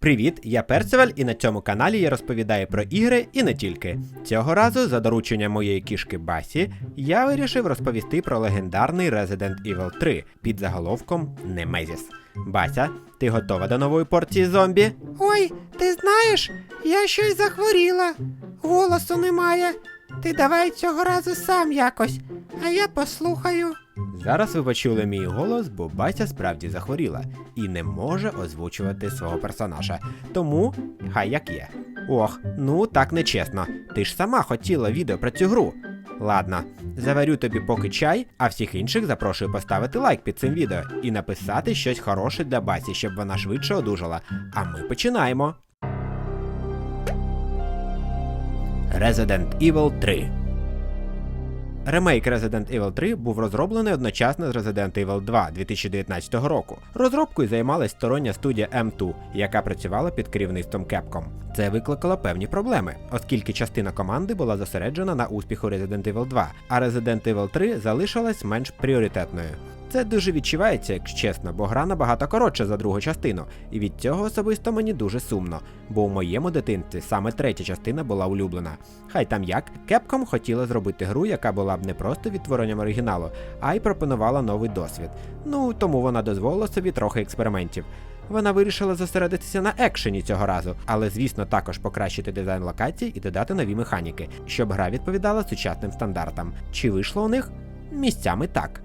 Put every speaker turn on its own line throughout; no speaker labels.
Привіт, я Перцевель, і на цьому каналі я розповідаю про ігри і не тільки. Цього разу, за дорученням моєї кішки Басі, я вирішив розповісти про легендарний Resident Evil 3 під заголовком Немезіс. Бася, ти готова до нової порції зомбі?
Ой, ти знаєш, я щось захворіла. Голосу немає. Ти давай цього разу сам якось, а я послухаю.
Зараз ви почули мій голос, бо Бася справді захворіла і не може озвучувати свого персонажа. Тому хай як є. Ох, ну так нечесно. Ти ж сама хотіла відео про цю гру. Ладно, заварю тобі поки чай, а всіх інших запрошую поставити лайк під цим відео і написати щось хороше для Басі, щоб вона швидше одужала. А ми починаємо. Resident Evil 3 Ремейк Resident Evil 3 був розроблений одночасно з Resident Evil 2 2019 року. Розробкою займалась стороння студія M2, яка працювала під керівництвом Capcom. Це викликало певні проблеми, оскільки частина команди була зосереджена на успіху Resident Evil 2, а Resident Evil 3 залишилась менш пріоритетною. Це дуже відчувається, якщо чесно, бо гра набагато коротша за другу частину, і від цього особисто мені дуже сумно, бо у моєму дитинстві саме третя частина була улюблена. Хай там як, Capcom хотіла зробити гру, яка була б не просто відтворенням оригіналу, а й пропонувала новий досвід. Ну тому вона дозволила собі трохи експериментів. Вона вирішила зосередитися на екшені цього разу, але звісно також покращити дизайн локацій і додати нові механіки, щоб гра відповідала сучасним стандартам. Чи вийшло у них? Місцями так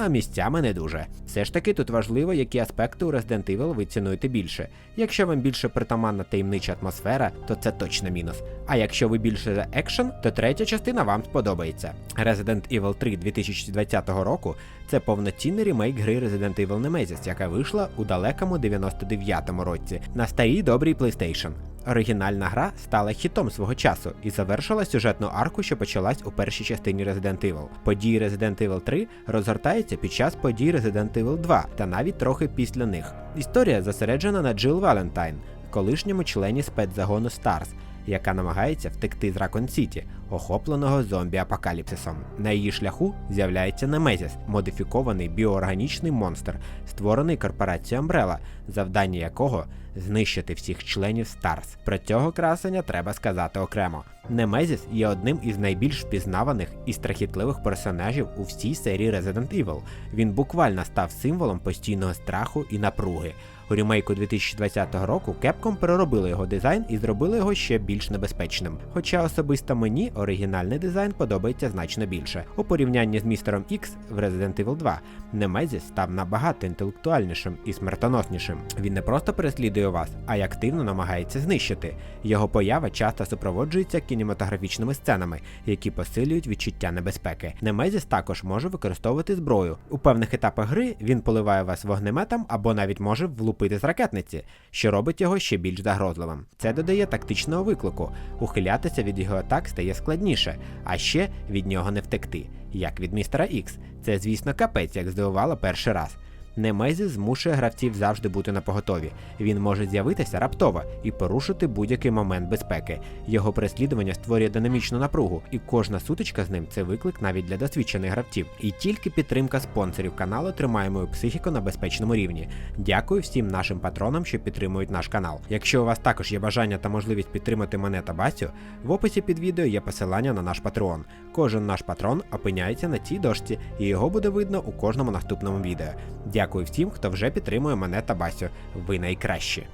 а місцями не дуже. Все ж таки тут важливо, які аспекти у Resident Evil ви цінуєте більше. Якщо вам більше притаманна таємнича атмосфера, то це точно мінус. А якщо ви більше за екшен, то третя частина вам сподобається. Resident Evil 3 2020 року це повноцінний ремейк гри Resident Evil Nemesis, яка вийшла у далекому 99-му році на старій добрій PlayStation. Оригінальна гра стала хітом свого часу і завершила сюжетну арку, що почалась у першій частині Resident Evil. Події Resident Evil 3 розгортаються під час подій Resident Evil 2 та навіть трохи після них. Історія зосереджена на Джилл Валентайн, колишньому члені спецзагону Старс, яка намагається втекти з Ракон Сіті, охопленого зомбі-апокаліпсисом. На її шляху з'являється Немезіс, модифікований біоорганічний монстр, створений корпорацією Umbrella, завдання якого знищити всіх членів Старс. Про цього красення треба сказати окремо. Немезіс є одним із найбільш впізнаваних і страхітливих персонажів у всій серії Resident Evil. Він буквально став символом постійного страху і напруги. У ремейку 2020 року Capcom переробили його дизайн і зробили його ще більш небезпечним. Хоча особисто мені оригінальний дизайн подобається значно більше. У порівнянні з містером X в Resident Evil 2 Немезіс став набагато інтелектуальнішим і смертоноснішим. Він не просто переслідує вас, а й активно намагається знищити. Його поява часто супроводжується кінематографічними сценами, які посилюють відчуття небезпеки. Немезіс також може використовувати зброю. У певних етапах гри він поливає вас вогнеметом або навіть може влупити з ракетниці, що робить його ще більш загрозливим. Це додає тактичного виклику. Ухилятися від його атак стає складніше, а ще від нього не втекти, як від містера Ікс. Це, звісно, капець, як здивувало перший раз. Немезіс змушує гравців завжди бути на поготові. Він може з'явитися раптово і порушити будь-який момент безпеки. Його переслідування створює динамічну напругу, і кожна сутичка з ним це виклик навіть для досвідчених гравців. І тільки підтримка спонсорів каналу тримає мою психіку на безпечному рівні. Дякую всім нашим патронам, що підтримують наш канал. Якщо у вас також є бажання та можливість підтримати мене та Басю, в описі під відео є посилання на наш патреон. Кожен наш патрон опиняється на цій дошці, і його буде видно у кожному наступному відео. Дякую всім, хто вже підтримує мене та Басю. Ви найкращі.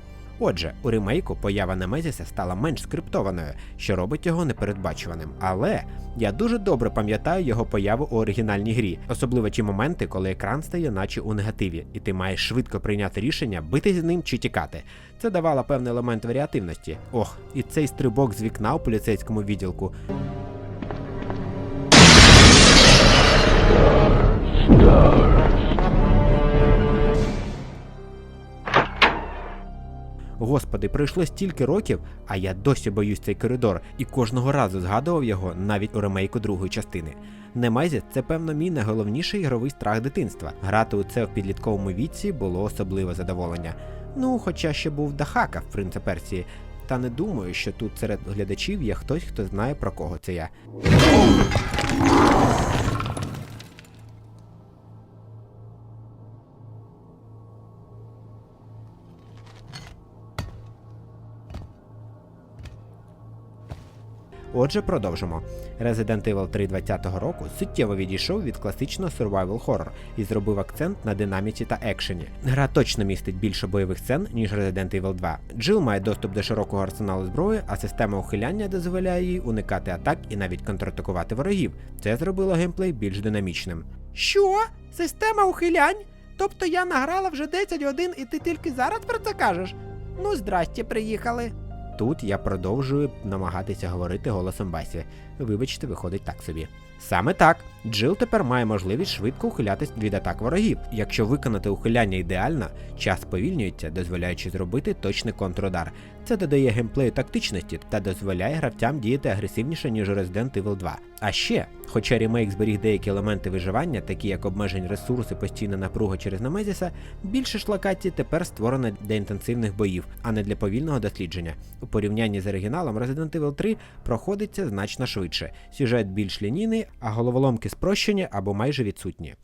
Отже, у ремейку поява Немезіса стала менш скриптованою, що робить його непередбачуваним. Але я дуже добре пам'ятаю його появу у оригінальній грі, особливо ті моменти, коли екран стає, наче у негативі, і ти маєш швидко прийняти рішення, бити з ним чи тікати. Це давало певний елемент варіативності. Ох, і цей стрибок з вікна у поліцейському відділку. Господи, пройшло стільки років, а я досі боюсь цей коридор і кожного разу згадував його навіть у ремейку другої частини. Немезіс це, певно, мій найголовніший ігровий страх дитинства. Грати у це в підлітковому віці було особливе задоволення. Ну, хоча ще був Дахака в принце Персії, та не думаю, що тут серед глядачів є хтось, хто знає про кого це я. Отже, продовжимо. Resident Evil 3 20-го року суттєво відійшов від класичного survival horror і зробив акцент на динаміці та екшені. Гра точно містить більше бойових сцен, ніж Resident Evil 2. Джил має доступ до широкого арсеналу зброї, а система ухиляння дозволяє їй уникати атак і навіть контратакувати ворогів. Це зробило геймплей більш динамічним.
Що? Система ухилянь? Тобто я награла вже 10 годин і ти тільки зараз про це кажеш? Ну, здрасте, приїхали.
Тут я продовжую намагатися говорити голосом Басі. Вибачте, виходить так собі. Саме так, Джил тепер має можливість швидко ухилятись від атак ворогів. Якщо виконати ухиляння ідеально, час сповільнюється, дозволяючи зробити точний контрудар. Це додає геймплею тактичності та дозволяє гравцям діяти агресивніше, ніж у Resident Evil 2. А ще, хоча ремейк зберіг деякі елементи виживання, такі як обмежень ресурси, постійна напруга через Немезіса, більше ж локацій тепер створено для інтенсивних боїв, а не для повільного дослідження. У порівнянні з оригіналом Resident Evil 3 проходиться значно швидше. Сюжет більш лінійний, а головоломки спрощені або майже відсутні.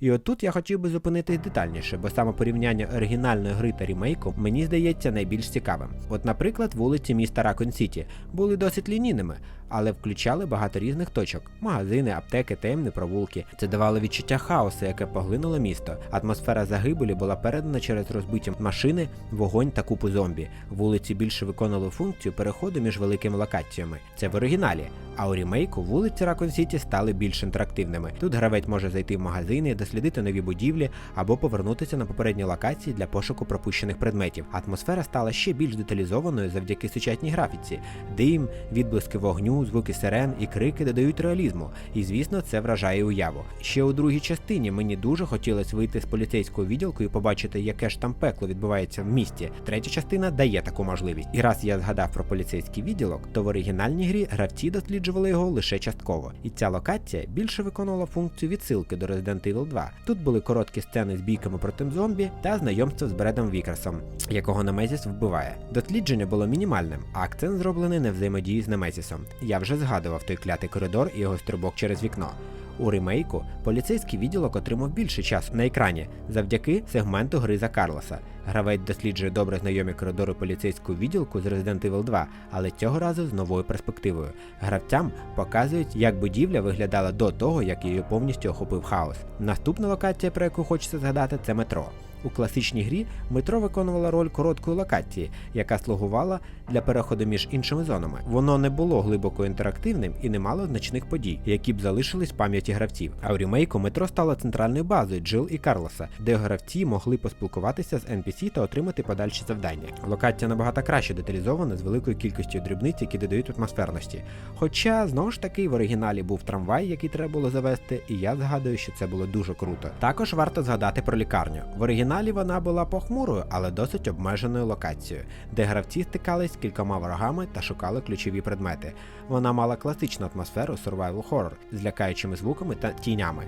І от тут я хотів би зупинитись детальніше, бо саме порівняння оригінальної гри та рімейку мені здається найбільш цікавим. От, наприклад, вулиці міста Ракон Сіті були досить лінійними, але включали багато різних точок: магазини, аптеки, таємні провулки. Це давало відчуття хаосу, яке поглинуло місто. Атмосфера загибелі була передана через розбиті машини, вогонь та купу зомбі. Вулиці більше виконували функцію переходу між великими локаціями. Це в оригіналі. А у рімейку вулиці Ракон Сіті стали більш інтерактивними. Тут гравець може зайти в магазини, дослідити нові будівлі або повернутися на попередні локації для пошуку пропущених предметів. Атмосфера стала ще більш деталізованою завдяки сучасній графіці. Дим, відблиски вогню, звуки сирен і крики додають реалізму. І звісно, це вражає уяву. Ще у другій частині мені дуже хотілося вийти з поліцейського відділку і побачити, яке ж там пекло відбувається в місті. Третя частина дає таку можливість. І раз я згадав про поліцейський відділок, то в оригінальній грі гравці досліджували його лише частково. І ця локація більше виконувала функцію відсилки до Resident Evil 2. Тут були короткі сцени з бійками проти зомбі та знайомство з Бредом Вікерсом, якого Немезіс вбиває. Дослідження було мінімальним, а акцент зроблений на взаємодії з Немезісом. Я вже згадував той клятий коридор і його стрибок через вікно. У ремейку поліцейський відділок отримав більше часу на екрані завдяки сегменту гри за Карлоса. Гравець досліджує добре знайомі коридори поліцейського відділку з Resident Evil 2, але цього разу з новою перспективою. Гравцям показують, як будівля виглядала до того, як її повністю охопив хаос. Наступна локація, про яку хочеться згадати, це метро. У класичній грі метро виконувало роль короткої локації, яка слугувала для переходу між іншими зонами. Воно не було глибоко інтерактивним і не мало значних подій, які б залишились в пам'яті гравців. А у рімейку метро стало центральною базою Джил і Карлоса, де гравці могли поспілкуватися з NPC та отримати подальші завдання. Локація набагато краще деталізована з великою кількістю дрібниць, які додають атмосферності. Хоча знову ж таки в оригіналі був трамвай, який треба було завести, і я згадую, що це було дуже круто. Також варто згадати про лікарню. В оригіналі вона була похмурою, але досить обмеженою локацією, де гравці стикались кількома ворогами та шукали ключові предмети. Вона мала класичну атмосферу survival horror з лякаючими звуками та тінями.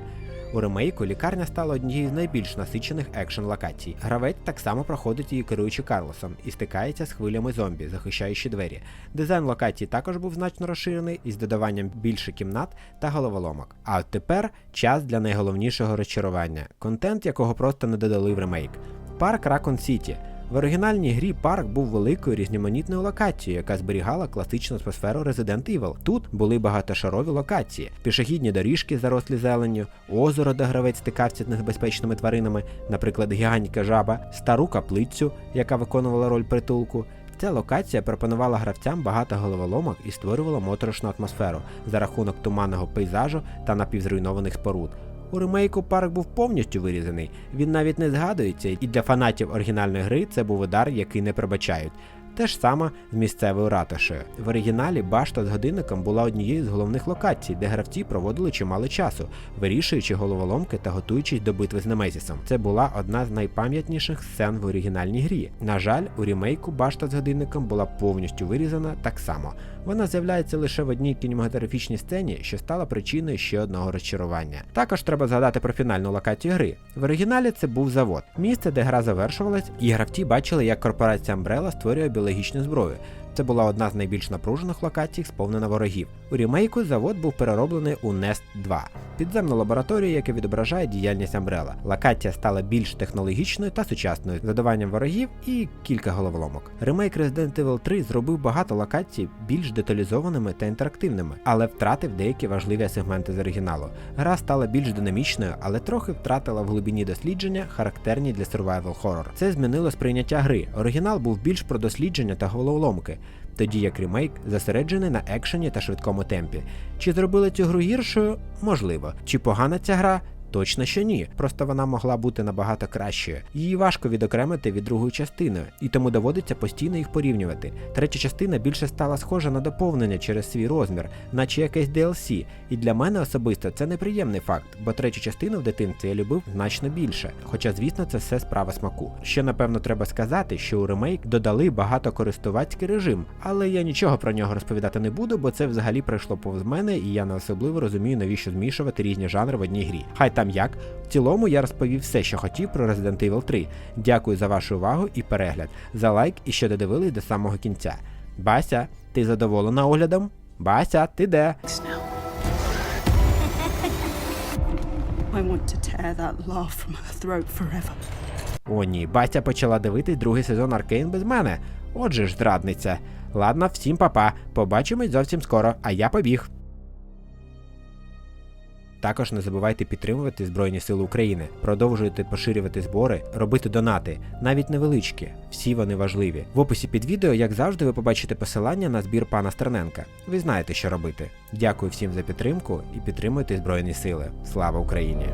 У ремейку лікарня стала однією з найбільш насичених екшн локацій. Гравець так само проходить її керуючи Карлосом і стикається з хвилями зомбі, захищаючи двері. Дизайн локацій також був значно розширений із додаванням більше кімнат та головоломок. А от тепер час для найголовнішого розчарування контент, якого просто не додали в ремейк. Парк Ракон Сіті. В оригінальній грі парк був великою різноманітною локацією, яка зберігала класичну атмосферу Resident Evil. Тут були багатошарові локації, пішохідні доріжки, зарослі зеленню, озеро, де гравець стикався з небезпечними тваринами, наприклад, гігантська жаба, стару каплицю, яка виконувала роль притулку. Ця локація пропонувала гравцям багато головоломок і створювала моторошну атмосферу за рахунок туманного пейзажу та напівзруйнованих споруд. У ремейку парк був повністю вирізаний, він навіть не згадується, і для фанатів оригінальної гри це був удар, який не пробачають. Те ж саме з місцевою ратушею. В оригіналі башта з годинником була однією з головних локацій, де гравці проводили чимало часу, вирішуючи головоломки та готуючись до битви з Немезісом. Це була одна з найпам'ятніших сцен в оригінальній грі. На жаль, у рімейку башта з годинником була повністю вирізана так само. Вона з'являється лише в одній кінематографічній сцені, що стала причиною ще одного розчарування. Також треба згадати про фінальну локацію гри. В оригіналі це був завод, місце, де гра завершувалась, і гравці бачили, як корпорація Umbrella створює біологічну зброю. Це була одна з найбільш напружених локацій, сповнена ворогів. У рімейку завод був перероблений у Nest 2, підземну лабораторію, яка відображає діяльність Umbrella. Локація стала більш технологічною та сучасною, з додаванням ворогів і кілька головоломок. Ремейк Resident Evil 3 зробив багато локацій більш деталізованими та інтерактивними, але втратив деякі важливі сегменти з оригіналу. Гра стала більш динамічною, але трохи втратила в глибині дослідження, характерні для survival horror. Це змінило сприйняття гри. Оригінал був більш про дослідження та головоломки, тоді як ремейк зосереджений на екшені та швидкому темпі. Чи зробили цю гру гіршою? Можливо. Чи погана ця гра? Точно що ні, просто вона могла бути набагато кращою. Її важко відокремити від другої частини, і тому доводиться постійно їх порівнювати. Третя частина більше стала схожа на доповнення через свій розмір, наче якесь DLC. І для мене особисто це неприємний факт, бо третю частину в дитинстві я любив значно більше. Хоча, звісно, це все справа смаку. Ще напевно треба сказати, що у ремейк додали багатокористувацький режим, але я нічого про нього розповідати не буду, бо це взагалі пройшло повз мене, і я не особливо розумію, навіщо змішувати різні жанри в одній грі. Хай там як. В цілому я розповів все, що хотів про Resident Evil 3. Дякую за вашу увагу і перегляд, за лайк і що додивились до самого кінця. Бася, ти задоволена оглядом? Бася, ти де?
I want to tear that laugh from her throat forever.
О ні, Бася почала дивитись другий сезон Аркейн без мене. Отже ж, зрадниця. Ладно, всім папа. Побачимось зовсім скоро, а я побіг. Також не забувайте підтримувати Збройні Сили України, продовжуйте поширювати збори, робити донати, навіть невеличкі. Всі вони важливі. В описі під відео, як завжди, ви побачите посилання на збір пана Стерненка. Ви знаєте, що робити. Дякую всім за підтримку і підтримуйте Збройні Сили. Слава Україні!